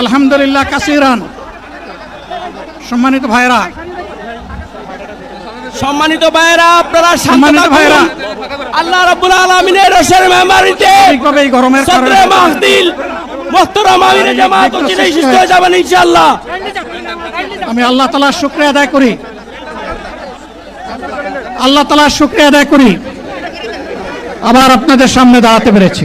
আলহামদুলিল্লাহ। কাসিরান। সম্মানিত ভাইরা সম্মানিত ভাইয়েরা আপনারা সম্মানিত। ভাইয়েরা। আল্লাহ রাব্বুল আলামিনের রসের মেমারিতে ঠিকভাবে এই গরমের কারণে সদরে মাহদিল মোহতরম আমিরে জামাত ও চিরাই সুস্থ হয়ে যাবেন ইনশাআল্লাহ। আমি আল্লাহ তালার শুকরিয়া আদায় করি। আল্লাহ তালার শুক্রিয়া আদায় করি। আবার আপনাদের সামনে দাঁড়াতে পেরেছি।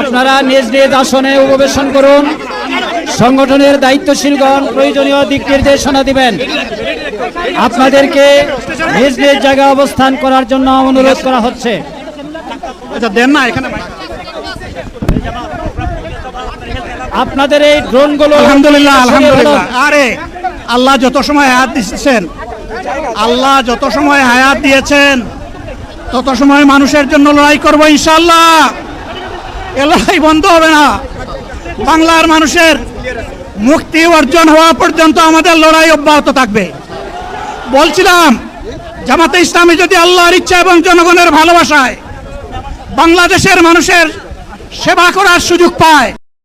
আপনারা নিজ নিজ আসনে উপবেশন করুন। সংগঠনের দায়িত্বশীলগণ প্রয়োজনীয় দিক নির্দেশনা দিবেন। আপনাদেরকে নিজ নিজ জায়গায় অবস্থান করার জন্য অনুরোধ করা হচ্ছে। আচ্ছা আপনাদের এই ড্রোনগুলো আলহামদুলিল্লাহ আলহামদুলিল্লাহ। আরে আল্লাহ যত সময় হায়াত দিচ্ছেন আল্লাহ যত সময় হায়াত দিয়েছেন তত সময় মানুষের জন্য লড়াই করব ইনশাল্লাহ এ লড়াই বন্ধ হবে না। বাংলার মানুষের মুক্তি অর্জন হওয়া পর্যন্ত আমাদের লড়াই অব্যাহত থাকবে। বলছিলাম, জামাতে ইসলামী যদি আল্লাহর ইচ্ছা এবং জনগণের ভালোবাসায় বাংলাদেশের মানুষের সেবা করার সুযোগ পায়